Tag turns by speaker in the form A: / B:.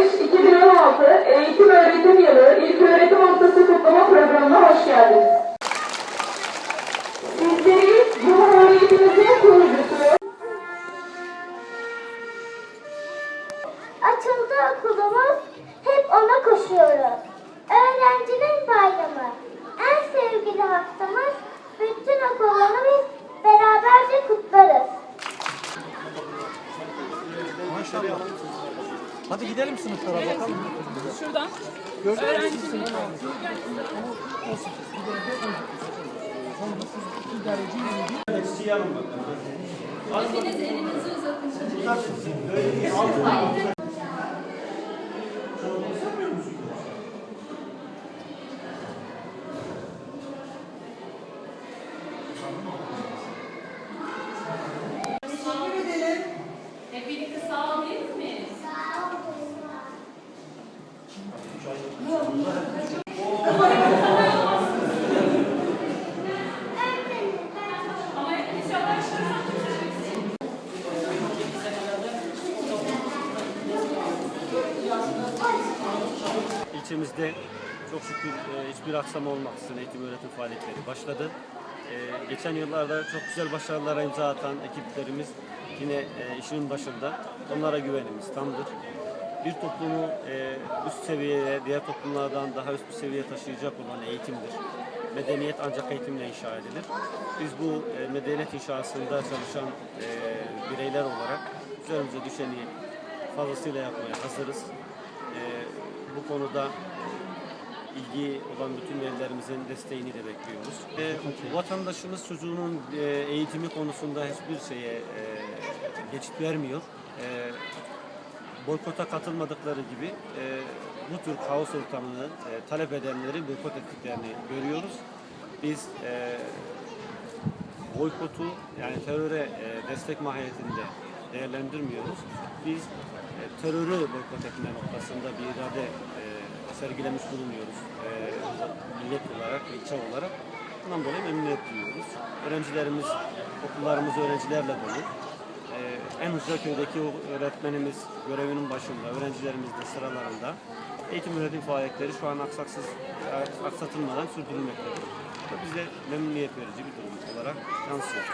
A: 2016 Eğitim Öğretim Yılı İlk Öğretim Haftası Kutlama Programı'na hoş geldiniz. Sizleri Cumhuriyetimizin kurucusu,
B: Açıldı okulumuz, hep ona koşuyoruz. Öğrencilerin bayramı, en sevgili haftamız, bütün okulunu biz beraberce kutlarız.
C: Maşallah. Hadi gidelim sınıflara bakalım.
D: Şuradan.
C: Öğrencinin
D: Hepiniz elinizi uzatın. Hep birlikte sağ ol
E: İlçemizde çok şükür e, hiçbir aksama olmaksızın eğitim öğretim faaliyetleri başladı. E, geçen yıllarda çok güzel başarılara imza atan ekiplerimiz yine e, işinin başında. Onlara güvenimiz tamdır. Bir toplumu e, üst seviyeye, diğer toplumlardan daha üst bir seviyeye taşıyacak olan eğitimdir. Medeniyet ancak eğitimle inşa edilir. Biz bu e, medeniyet inşasında çalışan e, bireyler olarak üzerimize düşeni fazlasıyla yapmaya hazırız. Bu konuda ilgi olan bütün velilerimizin desteğini de bekliyoruz. E, vatandaşımız çocuğunun e, eğitimi konusunda hiçbir şeye e, geçit vermiyor. E, boykota katılmadıkları gibi e, bu tür kaos ortamını e, talep edenleri boykot ettiklerini görüyoruz. Biz e, boykotu yani teröre e, destek mahiyetinde değerlendirmiyoruz. Biz e, terörü boykot etme noktasında bir irade e, sergilemiş bulunuyoruz. E, millet olarak ilçe olarak. Bundan dolayı memnuniyet duyuyoruz. Öğrencilerimiz, okullarımız öğrencilerle dolu. E, en Hızlıköy'deki o öğretmenimiz görevinin başında, öğrencilerimiz de sıralarında. Eğitim öğretim faaliyetleri şu an aksaksız, aksatılmadan sürdürülmektedir. Bize memnuniyet verici bir durum olarak yansıyor.